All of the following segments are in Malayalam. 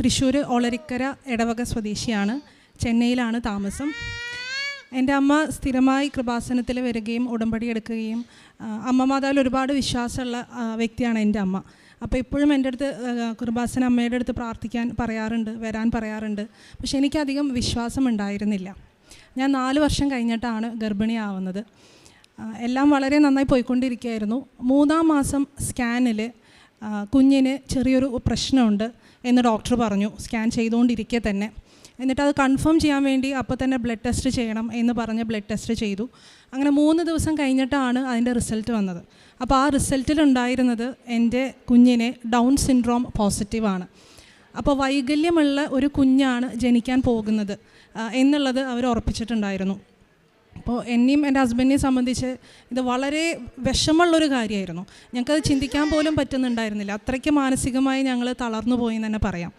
തൃശ്ശൂർ ഒളരിക്കര എടവക സ്വദേശിയാണ്. ചെന്നൈയിലാണ് താമസം. എന്റെ അമ്മ സ്ഥിരമായി കൃപാസനത്തിൽ വരികയും ഉടമ്പടി എടുക്കുകയും അമ്മ മാതാവിൽ ഒരുപാട് വിശ്വാസമുള്ള വ്യക്തിയാണ് എന്റെ അമ്മ. അപ്പോൾ ഇപ്പോഴും എന്റെ അടുത്ത് കൃപാസന അമ്മയുടെ അടുത്ത് പ്രാർത്ഥിക്കാൻ പറയാറുണ്ട് വരാൻ പറയാറുണ്ട്. പക്ഷെ എനിക്കധികം വിശ്വാസം ഉണ്ടായിരുന്നില്ല. ഞാൻ നാല് വർഷം കഴിഞ്ഞിട്ടാണ് ഗർഭിണിയാവുന്നത്. എല്ലാം വളരെ നന്നായി പോയിക്കൊണ്ടിരിക്കുകയായിരുന്നു. മൂന്നാം മാസം സ്കാനിൽ കുഞ്ഞിന് ചെറിയൊരു പ്രശ്നമുണ്ട്. എന്ന് ഡോക്ടർ പറഞ്ഞു. സ്കാൻ ചെയ്തുകൊണ്ടിരിക്കെ തന്നെ. എന്നിട്ട് അത് കൺഫേം ചെയ്യാൻ വേണ്ടി അപ്പോൾ തന്നെ ബ്ലഡ് ടെസ്റ്റ് ചെയ്യണം എന്ന് പറഞ്ഞ് ബ്ലഡ് ടെസ്റ്റ് ചെയ്തു. അങ്ങനെ മൂന്ന് ദിവസം കഴിഞ്ഞിട്ടാണ് അതിന്റെ റിസൾട്ട് വന്നത്. അപ്പോൾ ആ റിസൾട്ടിലുണ്ടായിരുന്നത് എന്റെ കുഞ്ഞിനെ ഡൗൺ സിൻഡ്രോം പോസിറ്റീവാണ് അപ്പോൾ വൈകല്യമുള്ള ഒരു കുഞ്ഞാണ് ജനിക്കാൻ പോകുന്നത് എന്നുള്ളത് അവർ ഉറപ്പിച്ചിട്ടുണ്ടായിരുന്നു. അപ്പോൾ എന്നെയും എന്റെ ഹസ്ബൻഡിനെയും സംബന്ധിച്ച് ഇത് വളരെ വിഷമമുള്ളൊരു കാര്യമായിരുന്നു. ഞങ്ങൾക്കത് ചിന്തിക്കാൻ പോലും പറ്റുന്നുണ്ടായിരുന്നില്ല. അത്രയ്ക്ക് മാനസികമായി ഞങ്ങൾ തളർന്നു പോയി എന്ന് തന്നെ പറയാം.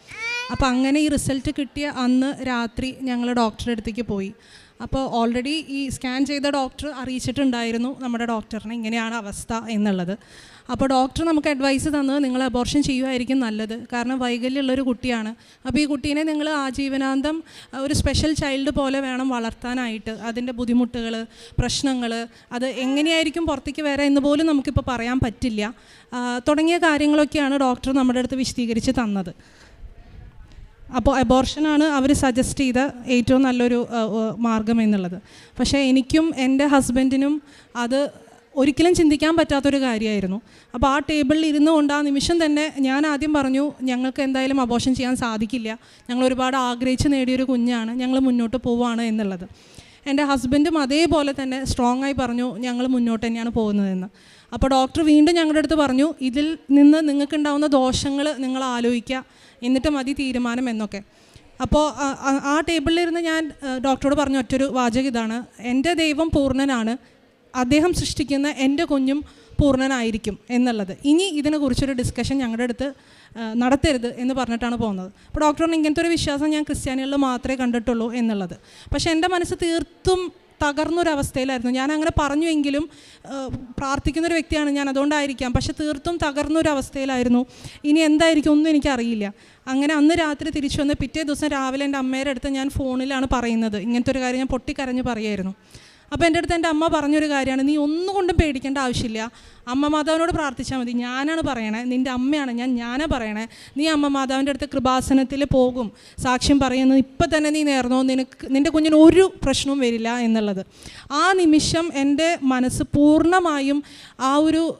അപ്പോൾ അങ്ങനെ ഈ റിസൾട്ട് കിട്ടിയ അന്ന് രാത്രി ഞങ്ങൾ ഡോക്ടറുടെ അടുത്തേക്ക് പോയി. അപ്പോൾ ഓൾറെഡി ഈ സ്കാൻ ചെയ്ത ഡോക്ടർ അറിയിച്ചിട്ടുണ്ടായിരുന്നു നമ്മുടെ ഡോക്ടറിനെ ഇങ്ങനെയാണ് അവസ്ഥ എന്നുള്ളത്. അപ്പോൾ ഡോക്ടർ നമുക്ക് അഡ്വൈസ് തന്നത് നിങ്ങൾ അബോർഷൻ ചെയ്യുമായിരിക്കും നല്ലത്. കാരണം വൈകല്യമുള്ളൊരു കുട്ടിയാണ്. അപ്പോൾ ഈ കുട്ടീനെ നിങ്ങൾ ആജീവനാന്തം ഒരു സ്പെഷ്യൽ ചൈൽഡ് പോലെ വേണം വളർത്താനായിട്ട്. അതിന്റെ ബുദ്ധിമുട്ടുകൾ പ്രശ്നങ്ങൾ അത് എങ്ങനെയായിരിക്കും പുറത്തേക്ക് വരാം എന്ന് പോലും നമുക്കിപ്പോൾ പറയാൻ പറ്റില്ല. തുടങ്ങിയ കാര്യങ്ങളൊക്കെയാണ് ഡോക്ടർ നമ്മുടെ അടുത്ത് വിശദീകരിച്ച് തന്നത്. അപ്പോൾ അബോർഷനാണ് അവർ സജസ്റ്റ് ചെയ്ത ഏറ്റവും നല്ലൊരു മാർഗം എന്നുള്ളത്. പക്ഷേ എനിക്കും എന്റെ ഹസ്ബൻഡിനും അത് ഒരിക്കലും ചിന്തിക്കാൻ പറ്റാത്തൊരു കാര്യമായിരുന്നു. അപ്പോൾ ആ ടേബിളിൽ ഇരുന്നു കൊണ്ട് ആ നിമിഷം തന്നെ ഞാൻ ആദ്യം പറഞ്ഞു ഞങ്ങൾക്ക് എന്തായാലും അബോർഷൻ ചെയ്യാൻ സാധിക്കില്ല. ഞങ്ങൾ ഒരുപാട് ആഗ്രഹിച്ച് നേടിയൊരു കുഞ്ഞാണ്. ഞങ്ങൾ മുന്നോട്ട് പോവുകയാണ് എന്നുള്ളത്. എന്റെ ഹസ്ബൻഡും അതേപോലെ തന്നെ സ്ട്രോങ് ആയി പറഞ്ഞു ഞങ്ങൾ മുന്നോട്ട് തന്നെയാണ് പോകുന്നതെന്ന്. അപ്പോൾ ഡോക്ടർ വീണ്ടും ഞങ്ങളുടെ അടുത്ത് പറഞ്ഞു ഇതിൽ നിന്ന് നിങ്ങൾക്കുണ്ടാവുന്ന ദോഷങ്ങൾ നിങ്ങൾ ആലോചിക്കുക. എന്നിട്ട് മതി തീരുമാനം എന്നൊക്കെ. അപ്പോൾ ആ ടേബിളിലിരുന്ന് ഞാൻ ഡോക്ടറോട് പറഞ്ഞ ഒറ്റൊരു വാചകം ഇതാണ്. എന്റെ ദൈവം പൂർണനാണ്. അദ്ദേഹം സൃഷ്ടിക്കുന്ന എന്റെ കുഞ്ഞും പൂർണനായിരിക്കും എന്നുള്ളത്. ഇനി ഇതിനെക്കുറിച്ചൊരു ഡിസ്കഷൻ ഞങ്ങളുടെ അടുത്ത് നടത്തരുത് എന്ന് പറഞ്ഞിട്ടാണ് പോകുന്നത്. അപ്പോൾ ഡോക്ടറിന് ഇങ്ങനത്തെ ഒരു വിശ്വാസം ഞാൻ ക്രിസ്ത്യാനികളിൽ മാത്രമേ കണ്ടിട്ടുള്ളൂ എന്നുള്ളത്. പക്ഷേ എന്റെ മനസ്സ് തീർത്തും തകർന്നൊരവസ്ഥയിലായിരുന്നു. ഞാൻ അങ്ങനെ പറഞ്ഞുവെങ്കിലും പ്രാർത്ഥിക്കുന്നൊരു വ്യക്തിയാണ് ഞാൻ അതുകൊണ്ടായിരിക്കാം. പക്ഷെ തീർത്തും തകർന്നൊരവസ്ഥയിലായിരുന്നു. ഇനി എന്തായിരിക്കും ഒന്നും എനിക്കറിയില്ല. അങ്ങനെ അന്ന് രാത്രി തിരിച്ചു വന്ന് പിറ്റേ ദിവസം രാവിലെ എന്റെ അമ്മയുടെ അടുത്ത് ഞാൻ ഫോണിലാണ് പറയുന്നത്. ഇങ്ങനത്തെ ഒരു കാര്യം ഞാൻ പൊട്ടിക്കരഞ്ഞ് പറയായിരുന്നു. അപ്പോൾ എന്റെ അടുത്ത് എന്റെ അമ്മ പറഞ്ഞൊരു കാര്യമാണ് നീ ഒന്നുകൊണ്ടും പേടിക്കേണ്ട ആവശ്യമില്ല. അമ്മ മാതാവിനോട് പ്രാർത്ഥിച്ചാൽ മതി. ഞാനാണ് പറയണേ. നിന്റെ അമ്മയാണ്. ഞാൻ ഞാനാ പറയണേ. നീ അമ്മ മാതാവിന്റെ അടുത്ത് കൃപാസനത്തിൽ പോകും. സാക്ഷ്യം പറയുന്നത് ഇപ്പം തന്നെ നീ നേർന്നോ? നിനക്ക് നിന്റെ കുഞ്ഞിന് ഒരു പ്രശ്നവും വരില്ല എന്നുള്ളത്. ആ നിമിഷം എന്റെ മനസ്സ് പൂർണമായും ആ ഒരു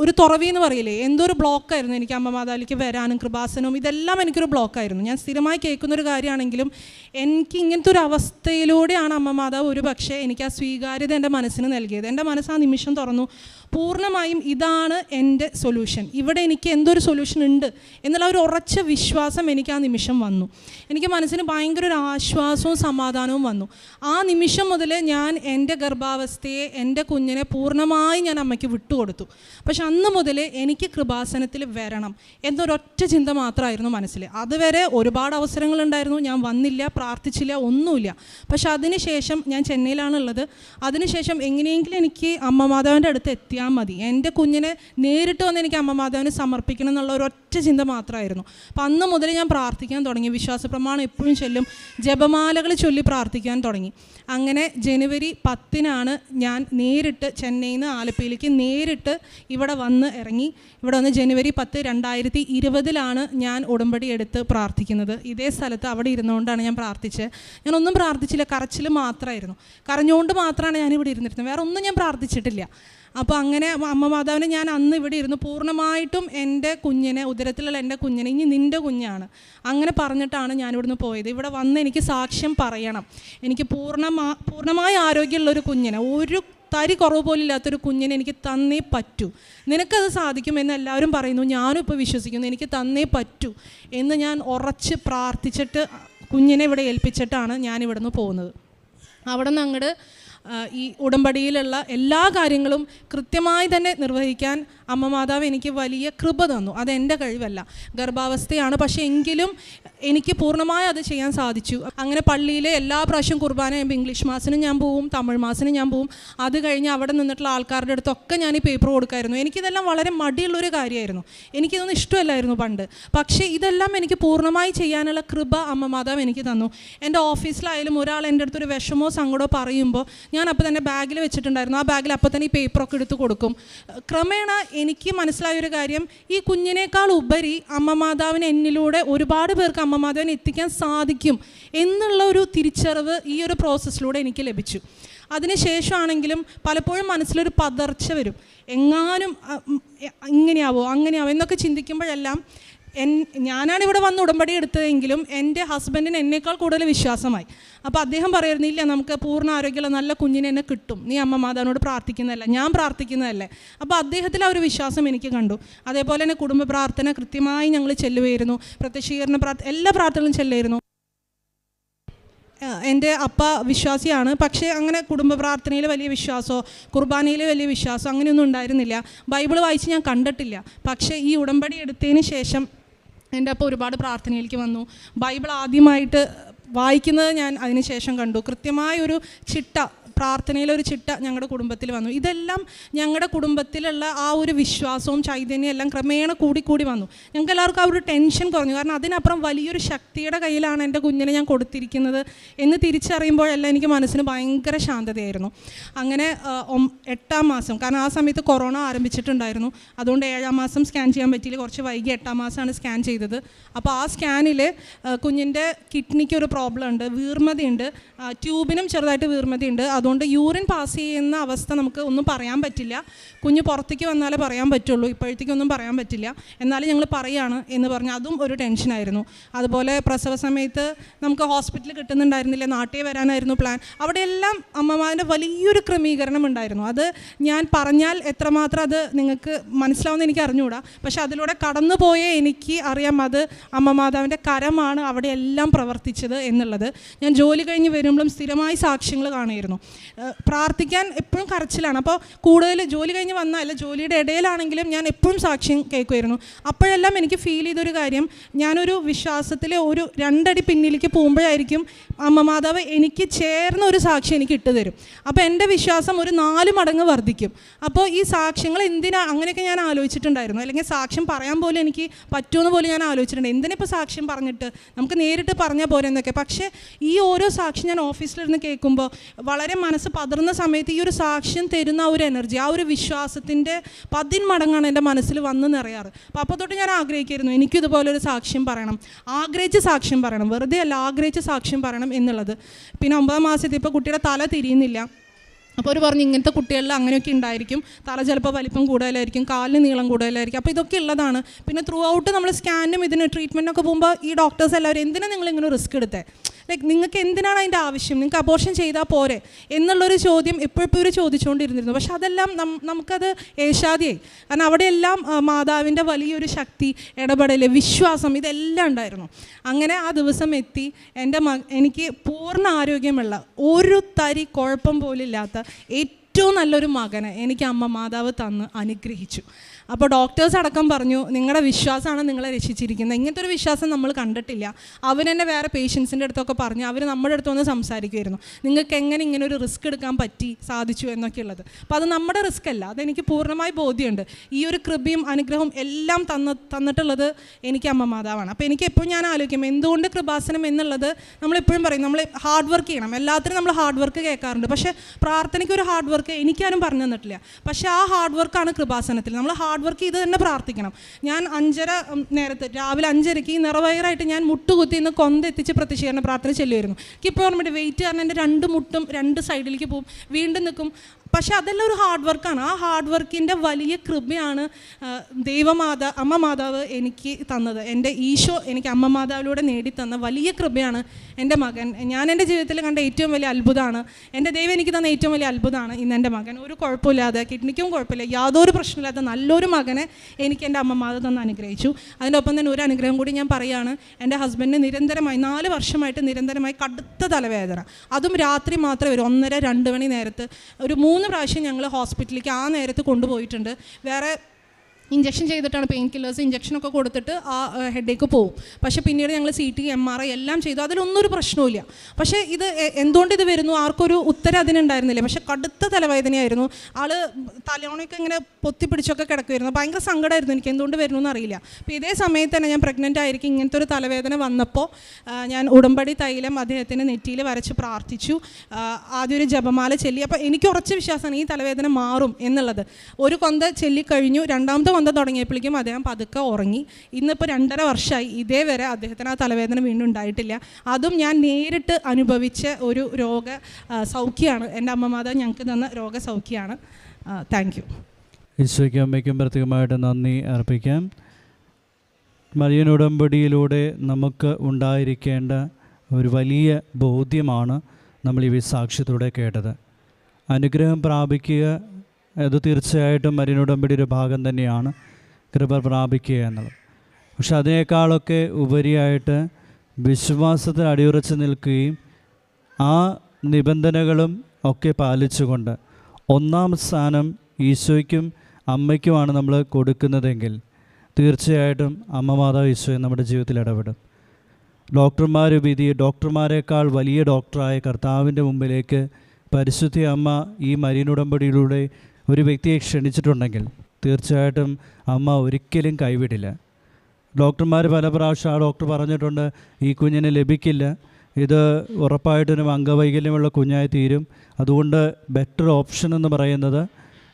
ഒരു തുറവി എന്ന് പറയില്ലേ? എന്തോ ഒരു ബ്ലോക്കായിരുന്നു എനിക്ക് അമ്മ മാതാലിക്ക് വരാനും കൃപാസനവും ഇതെല്ലാം എനിക്കൊരു ബ്ലോക്കായിരുന്നു. ഞാൻ സ്ഥിരമായി കേൾക്കുന്ന ഒരു കാര്യമാണെങ്കിലും എനിക്ക് ഇങ്ങനത്തെ ഒരു അവസ്ഥയിലൂടെയാണ് അമ്മ മാതാവ് ഒരു പക്ഷേ എനിക്ക് ആ സ്വീകാര്യത എന്റെ മനസ്സിന് നൽകിയത്. എന്റെ മനസ്സ് ആ നിമിഷം തുറന്നു. പൂർണമായും ഇതാണ് എന്റെ സൊല്യൂഷൻ. ഇവിടെ എനിക്ക് എന്തൊരു സൊല്യൂഷൻ ഉണ്ട് എന്നുള്ള ഒരു ഉറച്ച വിശ്വാസം എനിക്ക് ആ നിമിഷം വന്നു. എനിക്ക് മനസ്സിന് ഭയങ്കര ഒരു ആശ്വാസവും സമാധാനവും വന്നു. ആ നിമിഷം മുതൽ ഞാൻ എന്റെ ഗർഭാവസ്ഥയെ എന്റെ കുഞ്ഞിനെ പൂർണമായി ഞാൻ അമ്മയ്ക്ക് വിട്ടുകൊടുത്തു. പക്ഷെ അന്ന് മുതൽ എനിക്ക് കൃപാസനത്തിൽ വരണം എന്നൊരൊറ്റ ചിന്ത മാത്രമായിരുന്നു മനസ്സിൽ. അതുവരെ ഒരുപാട് അവസരങ്ങളുണ്ടായിരുന്നു. ഞാൻ വന്നില്ല പ്രാർത്ഥിച്ചില്ല ഒന്നുമില്ല. പക്ഷെ അതിനുശേഷം ഞാൻ ചെന്നൈയിലാണുള്ളത് അതിനുശേഷം എങ്ങനെയെങ്കിലും എനിക്ക് അമ്മ മാതാവിന്റെ അടുത്ത് എത്തിയാൽ മതി. എന്റെ കുഞ്ഞിനെ നേരിട്ട് വന്ന് എനിക്ക് അമ്മ മാതാവിന് സമർപ്പിക്കണം എന്നുള്ള ഒരൊറ്റ ചിന്ത മാത്രമായിരുന്നു. അപ്പം അന്ന് മുതൽ ഞാൻ പ്രാർത്ഥിക്കാൻ തുടങ്ങി. വിശ്വാസ പ്രമാണം എപ്പോഴും ചൊല്ലും. ജപമാലകൾ ചൊല്ലി പ്രാർത്ഥിക്കാൻ തുടങ്ങി. അങ്ങനെ ജനുവരി പത്തിനാണ് ഞാൻ നേരിട്ട് ചെന്നൈയിൽ നിന്ന് ആലപ്പിയിലേക്ക് നേരിട്ട് ഇവിടെ വന്ന് ഇറങ്ങി. ഇവിടെ വന്ന് ജനുവരി പത്ത് രണ്ടായിരത്തി ഇരുപതിലാണ് ഞാൻ ഉടമ്പടി എടുത്ത് പ്രാർത്ഥിക്കുന്നത്. ഇതേ സ്ഥലത്ത് അവിടെ ഇരുന്നുകൊണ്ടാണ് ഞാൻ പ്രാർത്ഥിച്ചത്. ഒന്നും പ്രാർത്ഥിച്ചില്ല. കരച്ചിൽ മാത്രമായിരുന്നു. കരഞ്ഞുകൊണ്ട് മാത്രമാണ് ഞാൻ ഇവിടെ ഇരുന്നിരുന്നത്. വേറെ ഒന്നും ഞാൻ പ്രാർത്ഥിച്ചിട്ടില്ല. അപ്പോൾ അങ്ങനെ അമ്മ മാതാവിനെ ഞാൻ അന്ന് ഇവിടെ ഇരുന്ന്. പൂർണമായിട്ടും എന്റെ കുഞ്ഞിനെ ഉദരത്തിലുള്ള എന്റെ കുഞ്ഞിനെ ഇനി നിന്റെ കുഞ്ഞാണ്. അങ്ങനെ പറഞ്ഞിട്ടാണ് ഞാൻ ഇവിടുന്ന് പോയത്. ഇവിടെ വന്ന് എനിക്ക് സാക്ഷ്യം പറയണം. എനിക്ക് പൂർണമാ പൂർണമായ ആരോഗ്യമുള്ള ഒരു കുഞ്ഞിനെ ഒരു തരി കുറവ് പോലും ഇല്ലാത്തൊരു കുഞ്ഞിനെ എനിക്ക് തന്നേ പറ്റൂ. നിനക്കത് സാധിക്കുമെന്ന് എല്ലാവരും പറയുന്നു. ഞാനും ഇപ്പോൾ വിശ്വസിക്കുന്നു. എനിക്ക് തന്നേ പറ്റൂ എന്ന് ഞാൻ ഉറച്ച് പ്രാർത്ഥിച്ചിട്ട് കുഞ്ഞിനെ ഇവിടെ ഏൽപ്പിച്ചിട്ടാണ് ഞാൻ ഇവിടുന്ന് പോകുന്നത്. അവിടെ നിന്ന് അങ്ങോട്ട് ഈ ഉടമ്പടിയിലുള്ള എല്ലാ കാര്യങ്ങളും കൃത്യമായി തന്നെ നിർവഹിക്കാൻ അമ്മ മാതാവ് എനിക്ക് വലിയ കൃപ തന്നു. അത് എന്റെ കഴിവല്ല. ഗർഭാവസ്ഥയാണ്. പക്ഷേ എങ്കിലും എനിക്ക് പൂർണമായി അത് ചെയ്യാൻ സാധിച്ചു. അങ്ങനെ പള്ളിയിലെ എല്ലാ പ്രാവശ്യം കുർബാന കഴിയുമ്പോൾ ഇംഗ്ലീഷ് മാസിനും ഞാൻ പോവും തമിഴ് മാസിനും ഞാൻ പോവും. അത് കഴിഞ്ഞ് അവിടെ നിന്നിട്ടുള്ള ആൾക്കാരുടെ അടുത്തൊക്കെ ഞാൻ ഈ പേപ്പർ കൊടുക്കായിരുന്നു. എനിക്കിതെല്ലാം വളരെ മടിയുള്ളൊരു കാര്യമായിരുന്നു. എനിക്കിതൊന്നും ഇഷ്ടമല്ലായിരുന്നു പണ്ട്. പക്ഷേ ഇതെല്ലാം എനിക്ക് പൂർണമായി ചെയ്യാനുള്ള കൃപ അമ്മ മാതാവ് എനിക്ക് തന്നു. എന്റെ ഓഫീസിലായാലും ഒരാൾ എന്റെ അടുത്തൊരു വിഷമോ സങ്കടമോ പറയുമ്പോൾ ഞാൻ അപ്പോൾ തന്നെ ബാഗിൽ വെച്ചിട്ടുണ്ടായിരുന്നു. ആ ബാഗിൽ അപ്പോൾ തന്നെ ഈ പേപ്പറൊക്കെ എടുത്ത് കൊടുക്കും. ക്രമേണ എനിക്ക് മനസ്സിലായൊരു കാര്യം ഈ കുഞ്ഞിനേക്കാൾ ഉപരി അമ്മ മാതാവിന് എന്നിലൂടെ ഒരുപാട് പേർക്ക് അമ്മ മാതാവിനെ എത്തിക്കാൻ സാധിക്കും എന്നുള്ള ഒരു തിരിച്ചറിവ് ഈ ഒരു പ്രോസസ്സിലൂടെ എനിക്ക് ലഭിച്ചു. അതിനുശേഷമാണെങ്കിലും പലപ്പോഴും മനസ്സിലൊരു പതർച്ച വരും. എങ്ങാനും ഇങ്ങനെയാവോ അങ്ങനെയാവോ എന്നൊക്കെ ചിന്തിക്കുമ്പോഴെല്ലാം എൻ ഞാനാണ് ഇവിടെ വന്ന് ഉടമ്പടി എടുത്തതെങ്കിലും എന്റെ ഹസ്ബൻഡിന് എന്നേക്കാൾ കൂടുതൽ വിശ്വാസമായി. അപ്പോൾ അദ്ദേഹം പറയുന്നില്ല നമുക്ക് പൂർണ ആരോഗ്യമുള്ള നല്ല കുഞ്ഞിനെ എന്നെ കിട്ടും. നീ അമ്മ മാതാവിനോട് പ്രാർത്ഥിക്കുന്നതല്ല. ഞാൻ പ്രാർത്ഥിക്കുന്നതല്ലേ. അപ്പോൾ അദ്ദേഹത്തിൽ ആ ഒരു വിശ്വാസം എനിക്ക് കണ്ടു. അതേപോലെ തന്നെ കുടുംബ പ്രാർത്ഥന കൃത്യമായി ഞങ്ങൾ ചെല്ലുമായിരുന്നു പ്രത്യക്ഷീകരണ പ്രാർത്ഥന എല്ലാ പ്രാർത്ഥനകളും ചെല്ലുമായിരുന്നു എന്റെ അപ്പ വിശ്വാസിയാണ്. പക്ഷേ അങ്ങനെ കുടുംബ പ്രാർത്ഥനയിൽ വലിയ വിശ്വാസമോ കുർബാനയിൽ വലിയ വിശ്വാസമോ അങ്ങനെയൊന്നും ഉണ്ടായിരുന്നില്ല. ബൈബിൾ വായിച്ച് ഞാൻ കണ്ടിട്ടില്ല. പക്ഷേ ഈ ഉടമ്പടി എടുത്തതിന് ശേഷം എന്റെ അപ്പോൾ ഒരുപാട് പ്രാർത്ഥനയിലേക്ക് വന്നു. ബൈബിൾ ആദ്യമായിട്ട് വായിക്കുന്നത് ഞാൻ അതിനുശേഷം കണ്ടു. കൃത്യമായൊരു ചിട്ട പ്രാർത്ഥനയിലൊരു ചിട്ട ഞങ്ങളുടെ കുടുംബത്തിൽ വന്നു. ഇതെല്ലാം ഞങ്ങളുടെ കുടുംബത്തിലുള്ള ആ ഒരു വിശ്വാസവും ചൈതന്യവും എല്ലാം ക്രമേണ കൂടിക്കൂടി വന്നു. ഞങ്ങൾക്ക് എല്ലാവർക്കും ആ ഒരു ടെൻഷൻ കുറഞ്ഞു. കാരണം അതിനപ്പുറം വലിയൊരു ശക്തിയുടെ കയ്യിലാണ് എന്റെ കുഞ്ഞിനെ ഞാൻ കൊടുത്തിരിക്കുന്നത് എന്ന് തിരിച്ചറിയുമ്പോഴെല്ലാം എനിക്ക് മനസ്സിന് ഭയങ്കര ശാന്തതയായിരുന്നു. അങ്ങനെ എട്ടാം മാസം കാരണം ആ സമയത്ത് കൊറോണ ആരംഭിച്ചിട്ടുണ്ടായിരുന്നു. അതുകൊണ്ട് ഏഴാം മാസം സ്കാൻ ചെയ്യാൻ പറ്റിയില്ല. കുറച്ച് വൈകി എട്ടാം മാസമാണ് സ്കാൻ ചെയ്തത്. അപ്പോൾ ആ സ്കാനിൽ കുഞ്ഞിന്റെ കിഡ്നിക്ക് ഒരു പ്രോബ്ലം ഉണ്ട് വീർമതിയുണ്ട്. ട്യൂബിനും ചെറുതായിട്ട് വീർമതിയുണ്ട്. അതുകൊണ്ട് യൂറിൻ പാസ് ചെയ്യുന്ന അവസ്ഥ നമുക്ക് ഒന്നും പറയാൻ പറ്റില്ല. കുഞ്ഞ് പുറത്തേക്ക് വന്നാലേ പറയാൻ പറ്റുള്ളൂ. ഇപ്പോഴത്തേക്കൊന്നും പറയാൻ പറ്റില്ല. എന്നാലും ഞങ്ങൾ പറയാണ് എന്ന് പറഞ്ഞ് അതും ഒരു ടെൻഷനായിരുന്നു അതുപോലെ പ്രസവ സമയത്ത് നമുക്ക് ഹോസ്പിറ്റലിൽ കിട്ടുന്നുണ്ടായിരുന്നില്ല. നാട്ടിൽ വരാനായിരുന്നു പ്ലാൻ അവിടെയെല്ലാം അമ്മമാരുടെ വലിയൊരു ക്രമീകരണം ഉണ്ടായിരുന്നു. അത് ഞാൻ പറഞ്ഞാൽ എത്രമാത്രം അത് നിങ്ങൾക്ക് മനസ്സിലാവുമെന്ന് എനിക്ക് അറിഞ്ഞുകൂടാ. പക്ഷെ അതിലൂടെ കടന്നു കടന്നുപോയ എനിക്ക് അറിയാം അത് അമ്മ മാതാവിന്റെ കരമാണ് അവിടെയെല്ലാം പ്രവർത്തിച്ചത് എന്നുള്ളത്. ഞാൻ ജോലി കഴിഞ്ഞ് വരുമ്പോഴും സ്ഥിരമായി സാക്ഷ്യങ്ങൾ കാണുമായിരുന്നു. പ്രാർത്ഥിക്കാൻ എപ്പോഴും കരച്ചിലാണ്. അപ്പോൾ കൂടുതൽ ജോലി കഴിഞ്ഞ് വന്നല്ല ജോലിയുടെ ഇടയിലാണെങ്കിലും ഞാൻ എപ്പോഴും സാക്ഷ്യം കേൾക്കുമായിരുന്നു. അപ്പോഴെല്ലാം എനിക്ക് ഫീൽ ചെയ്തൊരു കാര്യം ഞാനൊരു വിശ്വാസത്തിലെ ഒരു രണ്ടടി പിന്നിലേക്ക് പോകുമ്പോഴായിരിക്കും അമ്മ മാതാവ് എനിക്ക് ചേർന്ന ഒരു സാക്ഷ്യം എനിക്ക് ഇട്ട് തരും. അപ്പോൾ എന്റെ വിശ്വാസം ഒരു നാല് മടങ്ങ് വർദ്ധിക്കും. അപ്പോൾ ഈ സാക്ഷ്യങ്ങൾ എന്തിനാ അങ്ങനെയൊക്കെ ഞാൻ ആലോചിച്ചിട്ടുണ്ടായിരുന്നു. അല്ലെങ്കിൽ സാക്ഷ്യം പറയാൻ പോലും എനിക്ക് പറ്റുമെന്ന് പോലും ഞാൻ ആലോചിച്ചിട്ടുണ്ട്. എന്തിനിപ്പോൾ സാക്ഷ്യം പറഞ്ഞിട്ട്? നമുക്ക് നേരിട്ട് പറഞ്ഞാൽ പോരെ എന്നൊക്കെ. പക്ഷേ ഈ ഓരോ സാക്ഷ്യം ഞാൻ ഓഫീസിലിരുന്ന് കേൾക്കുമ്പോൾ വളരെ മനസ്സ് പതറുന്ന സമയത്ത് ഈ ഒരു സാക്ഷ്യം തരുന്ന ഒരു എനർജി ആ ഒരു വിശ്വാസത്തിന്റെ പതിന്മടങ്ങാണ് എന്റെ മനസ്സിൽ വന്ന് നിറയാറ്. അപ്പോൾ അപ്പോൾ തൊട്ട് ഞാൻ ആഗ്രഹിക്കായിരുന്നു എനിക്കും ഇതുപോലൊരു സാക്ഷ്യം പറയണം. ആഗ്രഹിച്ച് സാക്ഷ്യം പറയണം. വെറുതെ അല്ല ആഗ്രഹിച്ച് സാക്ഷ്യം പറയണം എന്നുള്ളത്. പിന്നെ ഒമ്പതാം മാസത്തിൽ ഇപ്പോൾ കുട്ടിയുടെ തല തിരിയുന്നില്ല. അപ്പോൾ അവർ പറഞ്ഞു ഇങ്ങനത്തെ കുട്ടികളിൽ അങ്ങനെയൊക്കെ ഉണ്ടായിരിക്കും. തല ചിലപ്പോൾ വലിപ്പം കൂടുതലായിരിക്കും കാലിന് നീളം കൂടുതലായിരിക്കും. അപ്പോൾ ഇതൊക്കെ ഉള്ളതാണ്. പിന്നെ ത്രൂ ഔട്ട് നമ്മൾ സ്കാനും ഇതിന് ട്രീറ്റ്മെന്റൊക്കെ പോകുമ്പോൾ ഈ ഡോക്ടേഴ്സ് എല്ലാവരും എന്തിനാണ് നിങ്ങൾ ഇങ്ങനെ റിസ്ക് എടുത്തത് ലൈക്ക് നിങ്ങൾക്ക് എന്തിനാണ് അതിന്റെ ആവശ്യം? നിങ്ങൾക്ക് അബോർഷൻ ചെയ്താൽ പോരെ? എന്നുള്ളൊരു ചോദ്യം എപ്പോഴും ഇവർ ചോദിച്ചുകൊണ്ടിരുന്നിരുന്നു. പക്ഷെ അതെല്ലാം നമുക്കത് ഏഷാദിയായി. കാരണം അവിടെയെല്ലാം മാതാവിന്റെ വലിയൊരു ശക്തി ഇടപെടൽ വിശ്വാസം ഇതെല്ലാം ഉണ്ടായിരുന്നു. അങ്ങനെ ആ ദിവസം എത്തി. എന്റെ എനിക്ക് പൂർണ ആരോഗ്യമുള്ള ഒരു തരി കുഴപ്പം പോലും eight ഏറ്റവും നല്ലൊരു മകനെ എനിക്ക് അമ്മ മാതാവ് തന്ന് അനുഗ്രഹിച്ചു. അപ്പോൾ ഡോക്ടേഴ്സ് അടക്കം പറഞ്ഞു നിങ്ങളുടെ വിശ്വാസമാണ് നിങ്ങളെ രക്ഷിച്ചിരിക്കുന്നത്. ഇങ്ങനത്തെ ഒരു വിശ്വാസം നമ്മൾ കണ്ടിട്ടില്ല. അവർ തന്നെ വേറെ പേഷ്യൻസിന്റെ അടുത്തൊക്കെ പറഞ്ഞു. അവർ നമ്മുടെ അടുത്ത് വന്ന് സംസാരിക്കുമായിരുന്നു നിങ്ങൾക്ക് എങ്ങനെ ഇങ്ങനെ ഒരു റിസ്ക് എടുക്കാൻ പറ്റി സാധിച്ചു എന്നൊക്കെ ഉള്ളത്. അപ്പോൾ അത് നമ്മുടെ റിസ്ക് അല്ല. അതെനിക്ക് പൂർണമായി ബോധ്യമുണ്ട്. ഈ ഒരു കൃപയും അനുഗ്രഹവും എല്ലാം തന്ന തന്നിട്ടുള്ളത് എനിക്ക് അമ്മ മാതാവാണ്. അപ്പോൾ എനിക്ക് എപ്പോഴും ഞാൻ ആലോചിക്കും എന്തുകൊണ്ട് കൃപാസനം എന്നുള്ളത് നമ്മളെപ്പോഴും പറയും. നമ്മൾ ഹാർഡ് വർക്ക് ചെയ്യണം. എല്ലാത്തിനും നമ്മൾ ഹാർഡ് വർക്ക് കേൾക്കാറുണ്ട്. പക്ഷേ പ്രാർത്ഥനയ്ക്ക് ഒരു ഹാർഡ് വർക്ക് എനിക്കാരും പറഞ്ഞു തന്നിട്ടില്ല. പക്ഷേ ആ ഹാർഡ് വർക്കാണ് കൃപാസനത്തിൽ. നമ്മൾ ഹാർഡ് വർക്ക് ചെയ്ത് തന്നെ പ്രാർത്ഥിക്കണം. ഞാൻ അഞ്ചര നേരത്തെ രാവിലെ അഞ്ചരയ്ക്ക് നിറവയറായിട്ട് ഞാൻ മുട്ടുകുത്തി ഇന്ന് കൊന്തെത്തിച്ച് പ്രത്യക്ഷീകരണ പ്രാർത്ഥന ചെല്ലുമായിരുന്നു എനിക്ക് ഇപ്പോൾ ഓർമ്മയുണ്ട് വെയിറ്റ് കാരണം എന്റെ രണ്ട് മുട്ടും രണ്ട് സൈഡിലേക്ക് പോകും വീണ്ടും നിൽക്കും. പക്ഷെ അതെല്ലാം ഒരു ഹാർഡ് വർക്കാണ് ആ ഹാർഡ് വർക്കിന്റെ വലിയ കൃപയാണ് ദൈവമാതാ അമ്മ മാതാവ് എനിക്ക് തന്നത്. എന്റെ ഈശോ എനിക്ക് അമ്മ മാതാവിലൂടെ നേടിത്തന്ന വലിയ കൃപയാണ് എന്റെ മകൻ. ഞാൻ എന്റെ ജീവിതത്തിൽ കണ്ട ഏറ്റവും വലിയ അത്ഭുതമാണ്. എന്റെ ദൈവം എനിക്ക് തന്ന ഏറ്റവും വലിയ അത്ഭുതമാണ് ഇന്ന് എന്റെ മകൻ. ഒരു കുഴപ്പമില്ലാതെ കിഡ്നിക്കും കുഴപ്പമില്ല യാതൊരു പ്രശ്നമില്ലാത്ത നല്ലൊരു മകനെ എനിക്ക് എന്റെ അമ്മ മാതാവ് തന്ന് അനുഗ്രഹിച്ചു. അതിന്റെ ഒപ്പം തന്നെ ഒരു അനുഗ്രഹം കൂടി ഞാൻ പറയുകയാണ് എന്റെ ഹസ്ബൻഡിന് നിരന്തരമായി നാല് വർഷമായിട്ട് നിരന്തരമായി കടുത്ത തലവേദന. അതും രാത്രി മാത്രമേ ഒരു ഒന്നര രണ്ട് മണി നേരത്ത് ഒരു മൂന്ന് പ്രാവശ്യം ഞങ്ങൾ ഹോസ്പിറ്റലിലേക്ക് ആ നേരത്ത് കൊണ്ടുപോയിട്ടുണ്ട്. വേറെ ഇഞ്ചക്ഷൻ ചെയ്തിട്ടാണ് പെയിൻ കില്ലേഴ്സ് ഇഞ്ചക്ഷനൊക്കെ കൊടുത്തിട്ട് ആ ഹെഡേക്ക് പോകും പക്ഷേ പിന്നീട് ഞങ്ങൾ C T M R I എല്ലാം ചെയ്തു. അതിലൊന്നും ഒരു പ്രശ്നവുമില്ല. പക്ഷേ ഇത് എന്തുകൊണ്ട് ഇത് വരുന്നു? ആർക്കൊരു ഉത്തരം അതിനുണ്ടായിരുന്നില്ല? പക്ഷേ കടുത്ത തലവേദനയായിരുന്നു. ആൾ തലയോണയൊക്കെ ഇങ്ങനെ പൊത്തിപ്പിടിച്ചൊക്കെ കിടക്കുമായിരുന്നു ഭയങ്കര സങ്കടമായിരുന്നു എനിക്ക്. എന്തുകൊണ്ട് വരുന്നു എന്നറിയില്ല. അപ്പോൾ ഇതേ സമയത്ത് തന്നെ ഞാൻ പ്രഗ്നന്റ് ആയിരിക്കും. ഇങ്ങനത്തെ ഒരു തലവേദന വന്നപ്പോൾ ഞാൻ ഉടമ്പടി തൈലം അദ്ദേഹത്തിന് നെറ്റിയിൽ വരച്ച് പ്രാർത്ഥിച്ചു. ആദ്യം ഒരു ജപമാല ചെല്ലി. അപ്പോൾ എനിക്ക് ഉറച്ച വിശ്വാസമാണ് ഈ തലവേദന മാറും എന്നുള്ളത്. ഒരു കൊന്ത ചെല്ലിക്കഴിഞ്ഞു രണ്ടാമത്തെ കൊന്ത തുടങ്ങിയപ്പോഴേക്കും അദ്ദേഹം പതുക്കെ ഉറങ്ങി. ഇന്നിപ്പോൾ രണ്ടര വർഷമായി ഇതേ വരെ അദ്ദേഹത്തിന് ആ തലവേദന വീണ്ടും ഉണ്ടായിട്ടില്ല. അതും ഞാൻ നേരിട്ട് അനുഭവിച്ച ഒരു രോഗ സൗഖ്യമാണ് എന്റെ അമ്മമാത ഞങ്ങൾക്ക് തന്ന രോഗസൗഖ്യമാണ് താങ്ക് യു ഈശോയ്ക്കും അമ്മയ്ക്കും പ്രത്യേകമായിട്ട് നന്ദി അർപ്പിക്കാം. മരിയൻ ഉടമ്പടിയിലൂടെ നമുക്ക് ഉണ്ടായിരിക്കേണ്ട ഒരു വലിയ ബോധ്യമാണ് നമ്മൾ ഈ സാക്ഷ്യത്തിലൂടെ കേട്ടത്. അനുഗ്രഹം പ്രാപിക്കുക അത് തീർച്ചയായിട്ടും മരിയൻ ഒരു ഭാഗം തന്നെയാണ് കൃപ പ്രാപിക്കുക എന്നുള്ളത്. പക്ഷെ അതിനേക്കാളൊക്കെ ഉപരിയായിട്ട് വിശ്വാസത്തിൽ അടിയുറച്ച് നിൽക്കുകയും ആ നിബന്ധനകളും ഒക്കെ പാലിച്ചുകൊണ്ട് ഒന്നാം സ്ഥാനം ഈശോയ്ക്കും അമ്മയ്ക്കുമാണ് നമ്മൾ കൊടുക്കുന്നതെങ്കിൽ തീർച്ചയായിട്ടും അമ്മ മാതാവ് ഈശോയെ നമ്മുടെ ജീവിതത്തിൽ ഇടപെടും. ഡോക്ടർമാർ വിധി ഡോക്ടർമാരെക്കാൾ വലിയ ഡോക്ടറായ കർത്താവിന്റെ മുമ്പിലേക്ക് പരിശുദ്ധി അമ്മ ഈ മരീനുടമ്പടിയിലൂടെ ഒരു വ്യക്തിയെ ക്ഷണിച്ചിട്ടുണ്ടെങ്കിൽ തീർച്ചയായിട്ടും അമ്മ ഒരിക്കലും കൈവിടില്ല. ഡോക്ടർമാർ പല പ്രാവശ്യം ആ ഡോക്ടർ പറഞ്ഞിട്ടുണ്ട് ഈ കുഞ്ഞിന് ലഭിക്കില്ല. ഇത് ഉറപ്പായിട്ടൊരു അംഗവൈകല്യമുള്ള കുഞ്ഞായി തീരും. അതുകൊണ്ട് ബെറ്റർ ഓപ്ഷൻ എന്ന് പറയുന്നത്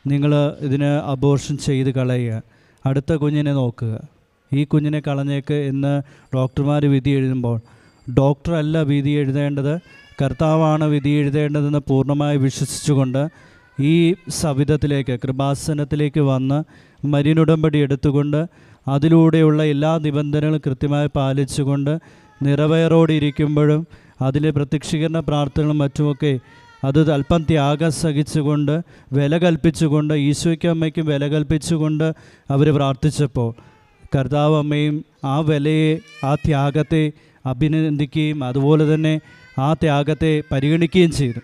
നിങ്ങൾ ഇതിന് അബോർഷൻ ചെയ്ത് കളയുക. അടുത്ത കുഞ്ഞിനെ നോക്കുക. ഈ കുഞ്ഞിനെ കളഞ്ഞേക്ക് എന്ന് ഡോക്ടർമാർ വിധി എഴുതുമ്പോൾ ഡോക്ടറല്ല വിധി എഴുതേണ്ടത് കർത്താവാണ് വിധി എഴുതേണ്ടതെന്ന് പൂർണമായി വിശ്വസിച്ചുകൊണ്ട് ഈ സവിധത്തിലേക്ക് കൃപാസനത്തിലേക്ക് വന്ന് മരിനുടമ്പടി എടുത്തുകൊണ്ട് അതിലൂടെയുള്ള എല്ലാ നിബന്ധനകളും കൃത്യമായി പാലിച്ചുകൊണ്ട് നിറവേറോടെ ഇരിക്കുമ്പോഴും അതിലെ പ്രത്യക്ഷീകരണ പ്രാർത്ഥനകളും മറ്റുമൊക്കെ അത് അല്പം ത്യാഗം സഹിച്ചുകൊണ്ട് വില കൽപ്പിച്ചുകൊണ്ട് ഈശോയ്ക്കും അമ്മയ്ക്കും വില കൽപ്പിച്ചുകൊണ്ട് അവർ പ്രാർത്ഥിച്ചപ്പോൾ കർത്താവ് അമ്മയും ആ വിലയെ ആ ത്യാഗത്തെ അഭിനന്ദിക്കുകയും അതുപോലെ തന്നെ ആ ത്യാഗത്തെ പരിഗണിക്കുകയും ചെയ്തു.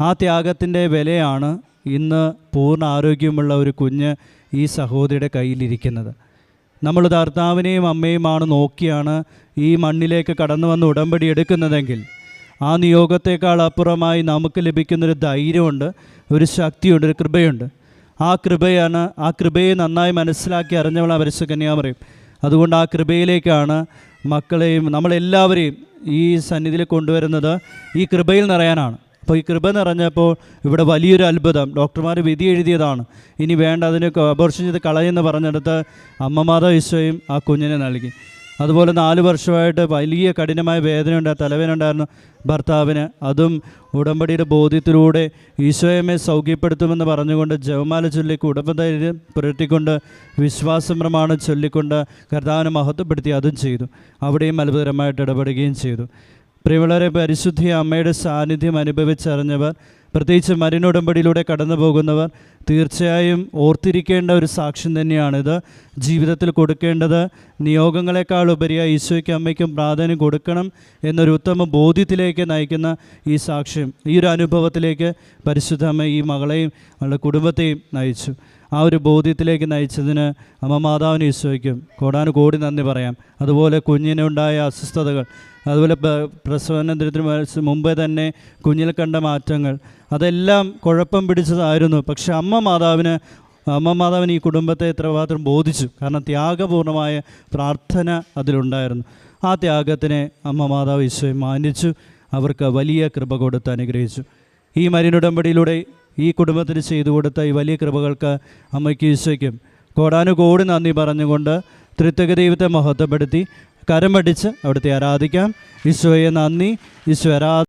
ആ ത്യാഗത്തിന്റെ വിലയാണ് ഇന്ന് പൂർണ ആരോഗ്യമുള്ള ഒരു കുഞ്ഞ് ഈ സഹോദരിയുടെ കയ്യിലിരിക്കുന്നത്. നമ്മൾ കർത്താവിനെയും അമ്മയുമാണ് നോക്കിയാണ് ഈ മണ്ണിലേക്ക് കടന്നു വന്ന് ഉടമ്പടി എടുക്കുന്നതെങ്കിൽ ആ നിയോഗത്തേക്കാൾ അപ്പുറമായി നമുക്ക് ലഭിക്കുന്നൊരു ധൈര്യമുണ്ട് ഒരു ശക്തിയുണ്ട് ഒരു കൃപയുണ്ട്. ആ കൃപയാണ് ആ കൃപയെ നന്നായി മനസ്സിലാക്കി അറിഞ്ഞവൾ അവരസ് കന്യാമറിയും അതുകൊണ്ട് ആ കൃപയിലേക്കാണ് മക്കളെയും നമ്മളെല്ലാവരെയും ഈ സന്നിധിയിൽ കൊണ്ടുവരുന്നത് ഈ കൃപയിൽ നിറയാനാണ്. അപ്പോൾ ഈ കൃപ നിറഞ്ഞപ്പോൾ ഇവിടെ വലിയൊരു അത്ഭുതം. ഡോക്ടർമാർ വിധി എഴുതിയതാണ്. ഇനി വേണ്ട അതിന് അബോർഷൻ ചെയ്ത് കളയെന്ന് പറഞ്ഞെടുത്ത് അമ്മമാതാ ഈശോയും ആ കുഞ്ഞിനെ നൽകി. അതുപോലെ നാല് വർഷമായിട്ട് വലിയ കഠിനമായ വേദന തലവേദന ഉണ്ടായിരുന്നു ഭർത്താവിന്. അതും ഉടമ്പടിയുടെ ബോധ്യത്തിലൂടെ ഈശോയമ്മെ സൗഖ്യപ്പെടുത്തുമെന്ന് പറഞ്ഞുകൊണ്ട് ജവമാല ചൊല്ലി കുടുംബധൈര്യം പുരട്ടിക്കൊണ്ട് വിശ്വാസം പ്രമാണം ചൊല്ലിക്കൊണ്ട് കർത്താവിനെ മഹത്വപ്പെടുത്തി അതും ചെയ്തു. അവിടെയും അത്ഭുതകരമായിട്ട് ഇടപെടുകയും ചെയ്തു. പ്രിയമുള്ളവരെ പരിശുദ്ധി അമ്മയുടെ സാന്നിധ്യം അനുഭവിച്ചറിഞ്ഞവർ പ്രത്യേകിച്ച് മരുന്നുടമ്പടിയിലൂടെ കടന്നു പോകുന്നവർ തീർച്ചയായും ഓർത്തിരിക്കേണ്ട ഒരു സാക്ഷ്യം തന്നെയാണിത്. ജീവിതത്തിൽ കൊടുക്കേണ്ടത് നിയോഗങ്ങളെക്കാൾ ഉപരിയായി ഈശോയ്ക്ക് അമ്മയ്ക്കും പ്രാധാന്യം കൊടുക്കണം എന്നൊരു ഉത്തമ ബോധ്യത്തിലേക്ക് നയിക്കുന്ന ഈ സാക്ഷ്യം ഈ ഒരു അനുഭവത്തിലേക്ക് പരിശുദ്ധ അമ്മ ഈ മകളെയും അവളുടെ കുടുംബത്തെയും നയിച്ചു. ആ ഒരു ബോധ്യത്തിലേക്ക് നയിച്ചതിന് അമ്മ മാതാവിന് ഈശോയ്ക്കും കോടാനു കോടി നന്ദി പറയാം. അതുപോലെ കുഞ്ഞിനുണ്ടായ അസ്വസ്ഥതകൾ അതുപോലെ പ്രസവനന്തരത്തിന് മുമ്പേ തന്നെ കുഞ്ഞിൽ കണ്ട മാറ്റങ്ങൾ അതെല്ലാം കുഴപ്പം പിടിച്ചതായിരുന്നു. പക്ഷെ അമ്മ മാതാവിന് അമ്മ മാതാവിന് ഈ കുടുംബത്തെ എത്രമാത്രം ബോധിച്ചു. കാരണം ത്യാഗപൂർണമായ പ്രാർത്ഥന അതിലുണ്ടായിരുന്നു. ആ ത്യാഗത്തിനെ അമ്മ മാതാവ് ഈശോയെ മാനിച്ചു അവർക്ക് വലിയ കൃപ കൊടുത്ത് അനുഗ്രഹിച്ചു. ഈ മരിനുടമ്പടിയിലൂടെ ഈ കുടുംബത്തിന് ചെയ്തു കൊടുത്ത ഈ വലിയ കൃപകൾക്ക് അമ്മയ്ക്ക് ഈശോയ്ക്കും കോടാനുകോടി നന്ദി പറഞ്ഞുകൊണ്ട് ത്രിത്വക ദൈവത്തെ മഹത്വപ്പെടുത്തി കരമടിച്ച് അവിടുത്തെ ആരാധിക്കാം. ഈശോയെ നന്ദി. ഈശോ ആരാ